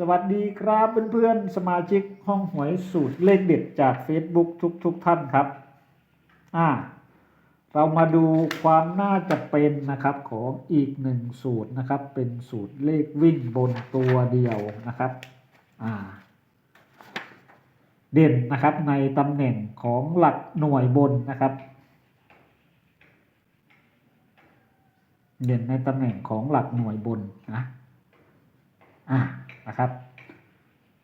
สวัสดีครับเพื่อนๆสมาชิกห้องหวยสูตรเลขเด็ดจาก Facebook ทุกๆทท่านครับ อ่า เรามาดูความน่าจะเป็นนะครับของอีกหนึ่งสูตรนะครับ เป็นสูตรเลขวิ่งบนตัวเดียวนะครับ อ่า เด่นนะครับในตำแหน่งของหลักหน่วยบนนะครับ เด่นในตำแหน่งของหลักหน่วยบนนะ อ่า นะครับ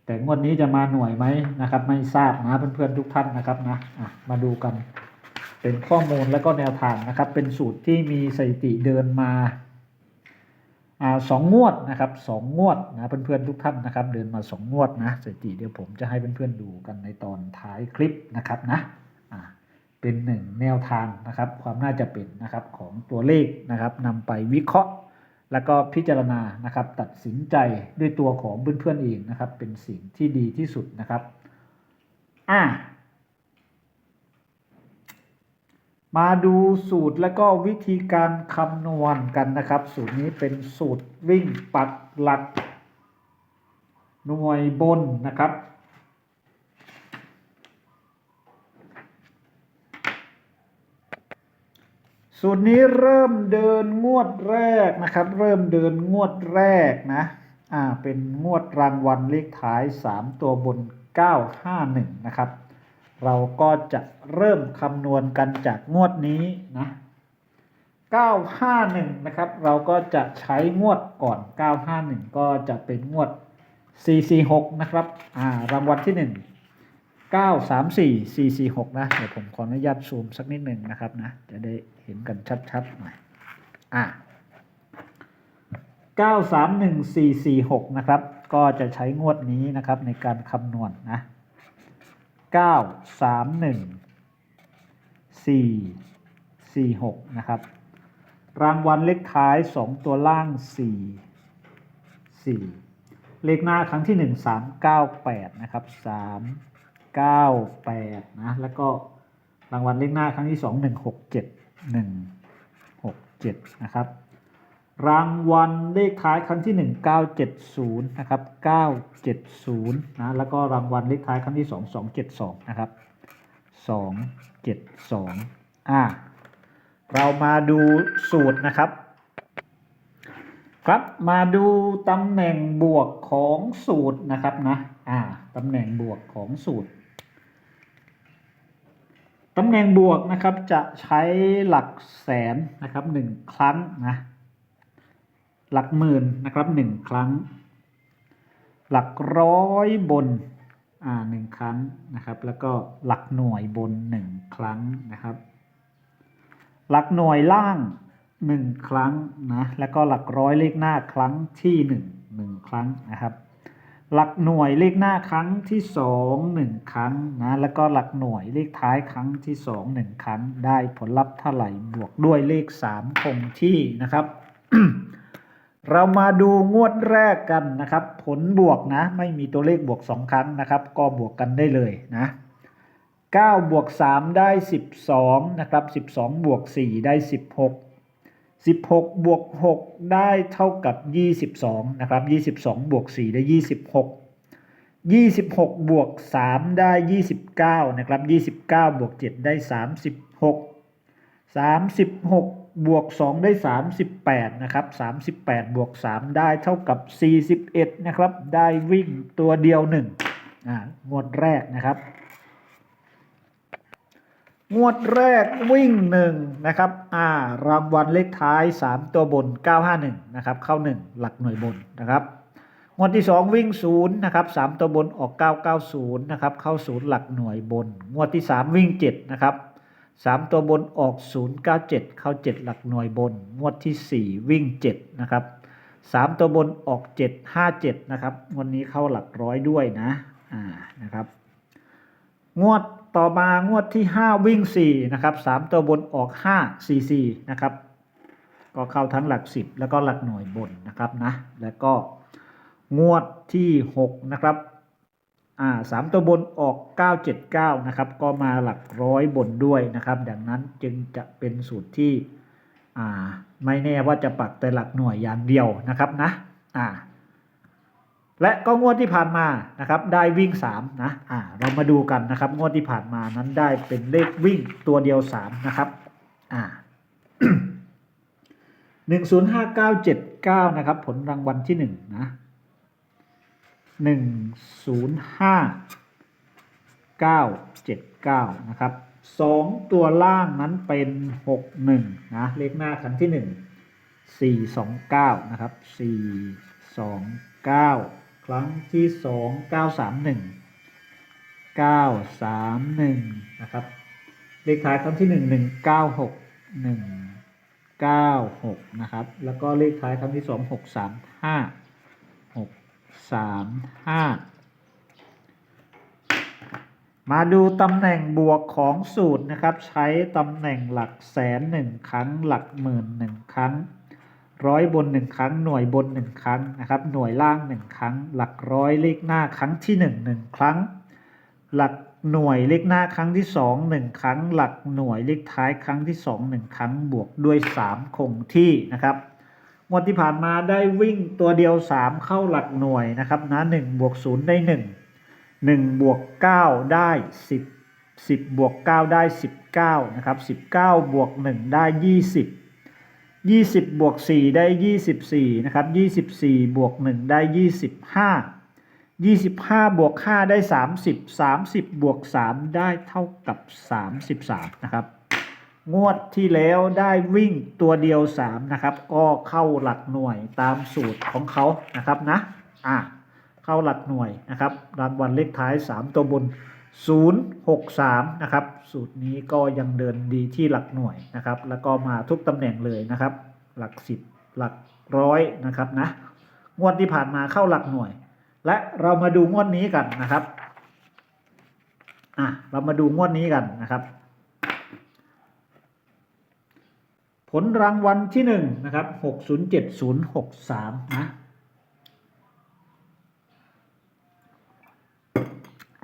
แต่งวดนี้จะมาหน่วยไหมนะครับ ไม่ทราบนะเพื่อนๆทุกท่านนะครับนะะมาดูกัน เป็นข้อมูลแล้วก็แนวทางนะครับ เป็นสูตรที่มีสถิติเดินมาสองงวดนะครับสองงวดนะเพื่อนๆทุกท่านนะครับ เดินมาสองงวดนะสถิติเดี๋ยวผมจะให้เพื่อนๆดูกันในตอนท้ายคลิปนะครับนะเป็นหนึ่งแนวทางนะครับ ความน่าจะเป็นนะครับของตัวเลขนะครับนำไปวิเคราะห์ แล้วก็พิจารณานะครับตัดสินใจด้วยตัวของเพื่อนๆเองนะครับ เป็นสิ่งที่ดีที่สุดนะครับอ่ามาดูสูตรแล้วก็วิธีการคำนวณกันนะครับ สูตรนี้เป็นสูตรวิ่งปักหลัก หน่วยบนนะครับ สูตรนี้เริ่มเดินงวดแรกนะครับ เริ่มเดินงวดแรกนะอ่าเป็นงวดรางวัลเลขท้าย 3 ตัวบน 951 นะครับ เราก็จะเริ่มคำนวณกันจากงวดนี้นะ951 นะครับ เราก็จะใช้งวดก่อน 951 ก็จะเป็นงวด 446 นะครับอ่ารางวัลที่ 1 9 3 4 4 4 6 นะ เดี๋ยวผมขออนุญาตซูมสักนิดหนึ่งนะครับนะ จะได้เห็นกันชัดๆหน่อย อ่า9 3 1 4 4 6 นะครับ ก็จะใช้งวดนี้นะครับในการคำนวณนะ 9 3 1 4 4 6 นะครับ รางวัลเลขท้าย 2 ตัวล่าง 4 4เลขหน้าครั้งที่ 1 3 9 8 นะครับ 3 9 8 นะ แล้วก็รางวัลเลขหน้าครั้งที่ 2 1 6 7 1 6 7 นะครับ รางวัลเลขท้ายครั้งที่ 1 970 นะครับ 970 นะ แล้วก็รางวัลเลขท้ายครั้งที่ 2 272 นะครับ 272 อ่า เรามาดูสูตรนะครับครับมาดูตำแหน่งบวกของสูตรนะครับนะ อ่าตำแหน่งบวกของสูตร ตำแหน่งบวกนะครับจะใช้หลักแสนนะครับหนึ่งครั้งนะหลักหมื่นนะครับหนึ่งครั้ง หลักร้อยบนอ่าหนึ่งครั้งนะครับ แล้วก็หลักหน่วยบนหนึ่งครั้งนะครับ หลักหน่วยล่างหนึ่งครั้งนะแล้วก็หลักร้อยเลขหน้าครั้งที่หนึ่งหนึ่งครั้งนะครับ หลักหน่วยเลขหน้าครั้งที่สองหนึ่งครั้งนะแล้วก็หลักหน่วยเลขท้ายครั้งที่สองหนึ่งครั้ง ได้ผลลัพธ์เท่าไหร่บวกด้วยเลขสามคงที่นะครับ เรามาดูงวดแรกกันนะครับ ผลบวกนะ ไม่มีตัวเลขบวก 2 ครั้งนะครับ ก็บวกกันได้เลยนะ9บวก3ได้ 12นะครับ12บวก4ได้ 16 16 บวก 6 ได้เท่ากับ 22 นะครับ 22 บวก 4 ได้ 26 26 บวก 3 ได้ 29 นะครับ 29 บวก 7 ได้ 36 36 บวก 2 ได้ 38 นะครับ 38 บวก 3 ได้เท่ากับ 41 นะครับ ได้วิ่งตัวเดียว 1 อ่างวดแรกนะครับ งวดแรกวิ่ง1นะครับ อ่ารางวัลเลขท้าย 3 ตัวบน 951 นะครับ เข้า 1 หลักหน่วยบนนะครับ งวดที่ 2 วิ่ง0นะครับ3ตัวบนออก 990 นะครับ เข้า 0 หลักหน่วยบน งวดที่ 3 วิ่ง 7 นะครับสามตัวบนออก 097 เข้า 7 หลักหน่วยบน งวดที่ 4 วิ่ง 7 นะครับสามตัวบนออก 757 นะครับงวดนี้เข้าหลักร้อยด้วยนะ อ่า นะครับ งวด ต่อมางวดที่ 5 วิ่ง 4 นะครับสามตัวบนออก 544 นะครับ ก็เข้าทั้งหลัก 10 แล้วก็หลักหน่วยบนนะครับนะ แล้วก็งวดที่ 6 นะครับอ่าสามตัวบนออก 979 นะครับ ก็มาหลักร้อยบนด้วยนะครับ ดังนั้นจึงจะเป็นสูตรที่อ่าไม่แน่ว่าจะปักแต่หลักหน่วยอย่างเดียวนะครับนะอ่า และก็งวดที่ผ่านมานะครับได้วิ่ง3นะอ่าเรามาดูกันนะครับ งวดที่ผ่านมานั้นได้เป็นเลขวิ่งตัวเดียว3นะครับอ่าหนึ่งศูนย์ห้าเก้าเจ็ดเก้านะครับ ผลรางวัลที่หนึ่งนะหนึ่งศูนย์ห้าเก้าเจ็ดเก้านะครับสองตัวล่างนั้นเป็นหกหนึ่งนะเลขหน้าครั้งที่หนึ่งสี่สองเก้านะครับสี่สองเก้า ครั้งที่สองเก้าสามหนึ่งเก้าสามหนึ่งนะครับ เลขท้ายครั้งที่หนึ่งหนึ่งเก้าหกหนึ่งเก้าหกนะครับ แล้วก็เลขท้ายครั้งที่สองหกสามห้าหกสามห้ามาดูตำแหน่งบวกของสูตรนะครับ ใช้ตำแหน่งหลักแสนหนึ่งครั้ง หลักหมื่นหนึ่งครั้ง ร้อยบนหนึ่งครั้ง หน่วยบนหนึ่งครั้งนะครับ หน่วยล่างหนึ่งครั้ง หลักร้อยเลขหน้าครั้งที่หนึ่งหนึ่งครั้ง หลักหน่วยเลขหน้าครั้งที่สองหนึ่งครั้ง หลักหน่วยเลขท้ายครั้งที่สองหนึ่งครั้งบวกด้วยสามคงที่นะครับงวดที่ผ่านมาได้วิ่งตัวเดียวสามเข้าหลักหน่วยนะครับนะหนึ่งบวกศูนย์ได้หนึ่งหนึ่งบวกเก้าได้สิบสิบบวกเก้าได้สิบเก้านะครับสิบเก้าบวกหนึ่งได้ยี่สิบ ยี่สิบบวกสี่ได้ยี่สิบสี่นะครับยี่สิบสี่บวกหนึ่งได้ยี่สิบห้ายี่สิบห้าบวกห้าได้สามสิบสามสิบบวกสามได้เท่ากับสามสิบสามนะครับ งวดที่แล้วได้วิ่งตัวเดียวสามนะครับ ก็เข้าหลักหน่วยตามสูตรของเขานะครับนะ อ่าเข้าหลักหน่วยนะครับ รางวัลเลขท้ายสามตัวบน ศูนย์หกสามนะครับ สูตรนี้ก็ยังเดินดีที่หลักหน่วยนะครับ แล้วก็มาทุกตำแหน่งเลยนะครับ หลักสิบหลักร้อยนะครับนะ งวดที่ผ่านมาเข้าหลักหน่วย และเรามาดูงวดนี้กันนะครับ อะ เรามาดูงวดนี้กันนะครับ ผลรางวัลที่หนึ่งนะครับหกศูนย์เจ็ดศูนย์หกสามนะ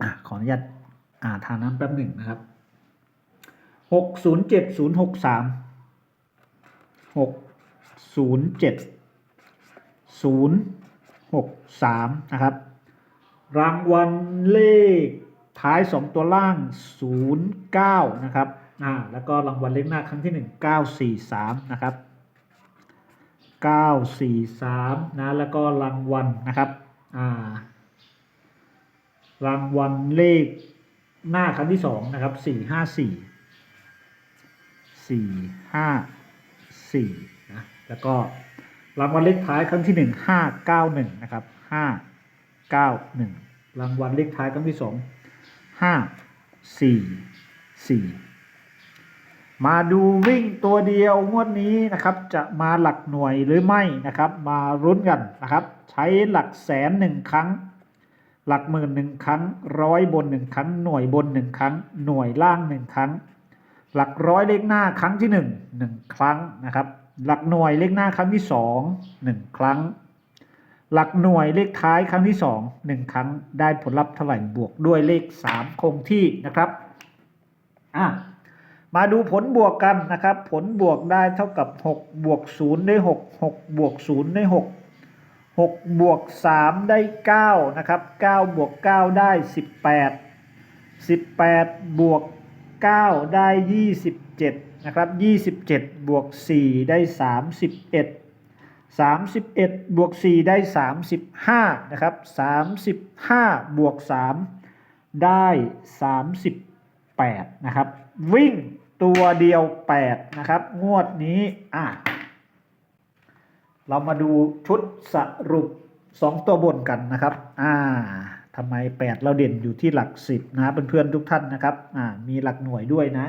อะขออนุญาต อ่าทานน้ำแป๊บหนึ่งนะครับหกศูนย์เจ็ดศูนย์หกสามหกศูนย์เจ็ดศูนย์หกสามนะครับ รางวัลเลขท้ายสองตัวล่างศูนย์เก้านะครับอ่าแล้วก็รางวัลเลขหน้าครั้งที่หนึ่งเก้าสี่สามนะครับเก้าสี่สามนะแล้วก็รางวัลนะครับอ่ารางวัลเลข หน้าครั้งที่สองนะครับสี่ห้าสี่สี่ห้าสี่นะแล้วก็รางวัลเลขท้ายครั้งที่หนึ่งห้าเก้าหนึ่งนะครับห้าเก้าหนึ่งรางวัลเลขท้ายครั้งที่สองห้าสี่สี่มาดูวิ่งตัวเดียวงวดนี้นะครับ จะมาหลักหน่วยหรือไม่นะครับ มารุ้นกันนะครับ ใช้หลักแสนหนึ่งครั้ง หลักหมื่นหนึ่งครั้ง ร้อยบนหนึ่งครั้ง หน่วยบนหนึ่งครั้ง หน่วยล่างหนึ่งครั้ง หลักร้อยเลขหน้าครั้งที่หนึ่งหนึ่งครั้งนะครับ หลักหน่วยเลขหน้าครั้งที่สองหนึ่งครั้ง หลักหน่วยเลขท้ายครั้งที่สองหนึ่งครั้ง ได้ผลลัพธ์เท่าไหร่บวกด้วยเลขสามคงที่นะครับอะมาดูผลบวกกันนะครับ ผลบวกได้เท่ากับหกบวกศูนย์ได้หกหกบวกศูนย์ได้ห กหกบวกสามได้เก้านะครับเก้าบวกเก้าได้สิบแปดสิบแปดบวกเก้าได้ยี่สิบเจ็ดนะครับยี่สิบเจ็ดบวกสี่ได้สามสิบเอ็ดสามสิบเอ็ดบวกสี่ได้สามสิบห้านะครับสามสิบห้าบวกสามได้สามสิบแปดนะครับ วิ่งตัวเดียวแปดนะครับ งวดนี้อะ เรามาดูชุดสรุปสองตัวบนกันนะครับ อ่าทำไมแปดเราเด่นอยู่ที่หลักสิบนะเพื่อนๆทุกท่านนะครับ อ่า มีหลักหน่วยด้วยนะ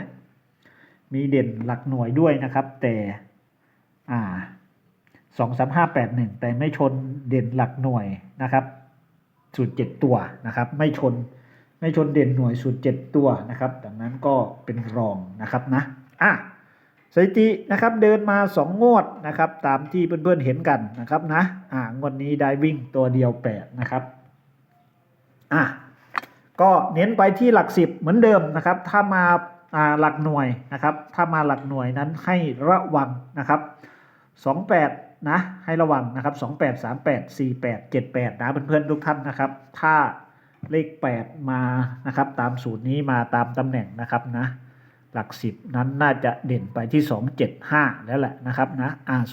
มีเด่นหลักหน่วยด้วยนะครับ แต่ อ่าสองสามห้าแปดหนึ่งแต่ไม่ชนเด่นหลักหน่วยนะครับสูตรเจ็ดตัวนะครับ ไม่ชนไม่ชนเด่นหน่วยสูตรเจ็ดตัวนะครับ ดังนั้นก็เป็นรองนะครับนะ อะ สถิตินะครับเดินมาสองงวดนะครับตามที่เพื่อนๆเห็นกันนะครับนะอ่างวดนี้ได้วิ่งตัวเดียวแปดนะครับอะก็เน้นไปที่หลักสิบเหมือนเดิมนะครับ ถ้ามาอ่าหลักหน่วยนะครับ ถ้ามาหลักหน่วยนั้นให้ระวังนะครับสองแปดนะ ให้ระวังนะครับ 28 38 48 78 นะเพื่อนๆทุกท่านนะครับ ถ้าเลข 8 มานะครับ ตามสูตรนี้มาตามตำแหน่งนะครับนะ หลัก10นั้นน่าจะเด่นไปที่275แล้วแหละนะครับนะอ่า27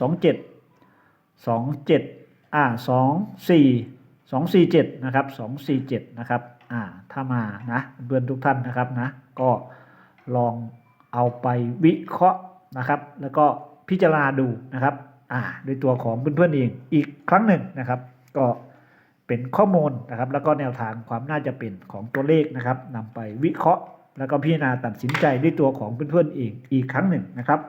27อ่า24 247นะครับ247นะครับอ่าถ้ามานะเพื่อนทุกท่านนะครับนะก็ลองเอาไปวิเคราะห์นะครับ แล้วก็พิจารณาดูนะครับอ่าด้วยตัวของเพื่อนๆเองอีกครั้งหนึ่งนะครับ ก็เป็นข้อมูลนะครับ แล้วก็แนวทางความน่าจะเป็นของตัวเลขนะครับนำไปวิเคราะห์ แล้วก็พิจารณาตัดสินใจด้วยตัวของเพื่อนๆเองอีกครั้งหนึ่งนะครับ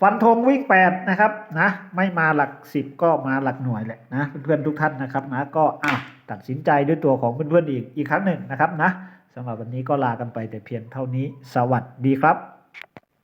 ฟันธงวิ่ง8นะครับนะไม่มาหลัก 10 ก็มาหลักหน่วยแหละนะเพื่อนๆทุกท่านนะครับนะก็อะตัดสินใจด้วยตัวของเพื่อนๆอีกอีกครั้งหนึ่งนะครับนะสำหรับวันนี้ก็ลากันไปแต่เพียงเท่านี้ สวัสดีครับ